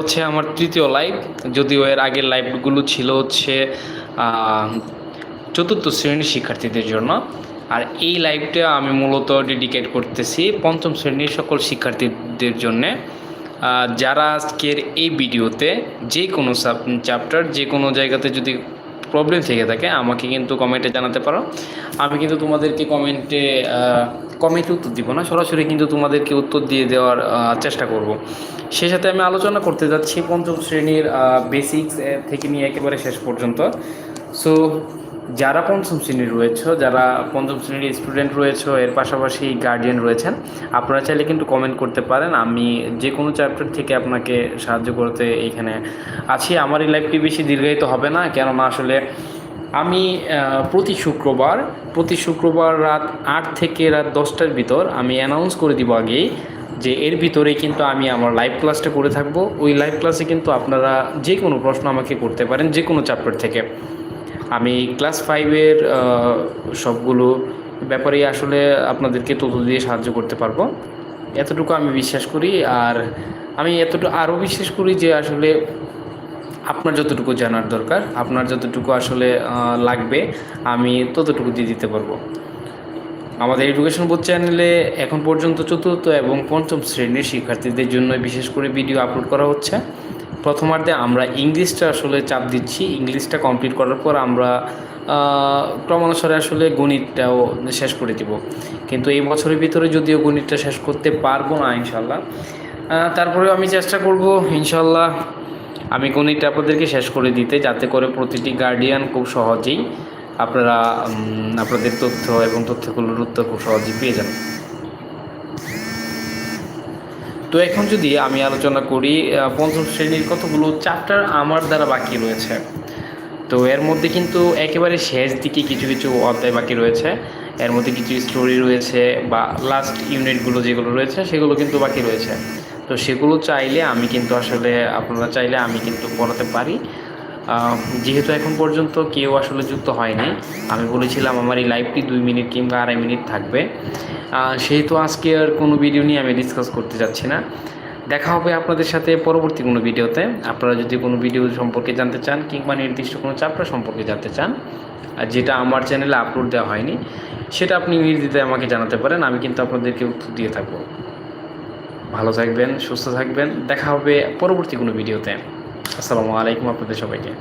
হচ্ছে আমার তৃতীয় লাইভ যদিও এর আগের লাইভগুলো ছিল হচ্ছে চতুর্থ শ্রেণির শিক্ষার্থীদের জন্য। আর এই লাইভটা আমি মূলত ডেডিকেট করতেছি পঞ্চম শ্রেণির সকল শিক্ষার্থীদের জন্যে। যারা আজকের এই ভিডিওতে যে কোনো চ্যাপ্টার যে কোনো জায়গাতে যদি প্রবলেম থেকে থাকে, আমাকে কিন্তু কমেন্টে জানাতে পারো। আমি কিন্তু তোমাদেরকে কমেন্টে কমেন্টে উত্তর দিব না, সরাসরি কিন্তু তোমাদেরকে উত্তর দিয়ে দেওয়ার চেষ্টা করব। সেই সাথে আমি আলোচনা করতে যাচ্ছি পঞ্চম শ্রেণির বেসিক্স থেকে নিয়ে একেবারে শেষ পর্যন্ত। সো যারা পঞ্চম শ্রেণির রয়েছে, যারা পঞ্চম শ্রেণির স্টুডেন্ট রয়েছে, এর পাশাপাশি গার্ডিয়ান রয়েছেন, আপনারা চাইলে কিন্তু কমেন্ট করতে পারেন। আমি যে কোনো চ্যাপ্টার থেকে আপনাকে সাহায্য করতে এইখানে আছি। আমার এই লাইফটি বেশি দীর্ঘায়িত হবে না, কেননা আসলে আমি প্রতি শুক্রবার প্রতি শুক্রবার রাত আট থেকে রাত দশটার ভিতর আমি অ্যানাউন্স করে দিব আগেই যে এর ভিতরে কিন্তু আমি আমার লাইভ ক্লাসটা করে থাকব। ওই লাইভ ক্লাসে কিন্তু আপনারা যে কোনো প্রশ্ন আমাকে করতে পারেন, যে কোনো চ্যাপ্টার থেকে। আমি ক্লাস ফাইভের সবগুলো ব্যাপারেই আসলে আপনাদেরকে তথ্য দিয়ে সাহায্য করতে পারব। এতটুকু আমি বিশ্বাস করি, আর আমি এতটুকু আরও বিশ্বাস করি যে আসলে আপনার যতটুকু জানার দরকার, আপনার যতটুকু আসলে লাগবে, আমি ততটুকু দিয়ে দিতে পারব। আমাদের এডুকেশন বোর্ড চ্যানেলে এখন পর্যন্ত চতুর্থ এবং পঞ্চম শ্রেণির শিক্ষার্থীদের জন্য বিশেষ করে ভিডিও আপলোড করা হচ্ছে। প্রথমার্ধে আমরা ইংলিশটা আসলে চাপ দিচ্ছি। ইংলিশটা কমপ্লিট করার পর আমরা ক্রমানুসারে আসলে গণিতটাও শেষ করে দিব। কিন্তু এই বছরের ভিতরে যদিও গণিতটা শেষ করতে পারব না ইনশাল্লাহ তারপরেও আমি চেষ্টা করব ইনশাল্লাহ আমি গণিতটা আপনাদেরকে শেষ করে দিতে, যাতে করে প্রতিটি গার্ডিয়ান খুব সহজেই আপনারা আপনাদের তথ্য এবং তথ্যগুলোর উত্তর খুব সহজেই পেয়ে যান। তো এখন যদি আমি আলোচনা করি পঞ্চম শ্রেণির কতগুলো চ্যাপ্টার আমার দ্বারা বাকি রয়েছে? তো এর মধ্যে কিন্তু একেবারে শেষ দিকে কিছু কিছু অধ্যায় বাকি রয়েছে। এর মধ্যে কিছু স্টোরি রয়েছে বা লাস্ট ইউনিটগুলো যেগুলো রয়েছে, সেগুলো কিন্তু বাকি রয়েছে। তো সেগুলো চাইলে আমি কিন্তু আসলে, আপনারা চাইলে আমি কিন্তু পড়াতে পারি। যেহেতু এখন পর্যন্ত কেউ আসলে যুক্ত হয়নি, আমি বলেছিলাম আমার এই লাইভটি দুই মিনিট কিংবা আড়াই মিনিট থাকবে। সেহেতু আজকে আর কোনো ভিডিও নিয়ে আমি ডিসকাস করতে যাচ্ছি না। দেখা হবে আপনাদের সাথে পরবর্তী কোনো ভিডিওতে আপনারা যদি কোনো ভিডিও সম্পর্কে জানতে চান কিংবা নির্দিষ্ট কোনো চ্যাপ্টার সম্পর্কে জানতে চান, আর যেটা আমার চ্যানেলে আপলোড দেওয়া হয়নি, সেটা আপনি নির্দ্বিধায় আমাকে জানাতে পারেন, আমি কিন্তু আপনাদেরকে উত্তর দিয়ে থাকব। ভালো থাকবেন, সুস্থ থাকবেন। দেখা হবে পরবর্তী কোনো ভিডিওতে আসসালামু আলাইকুম আপনাদের সবাইকে।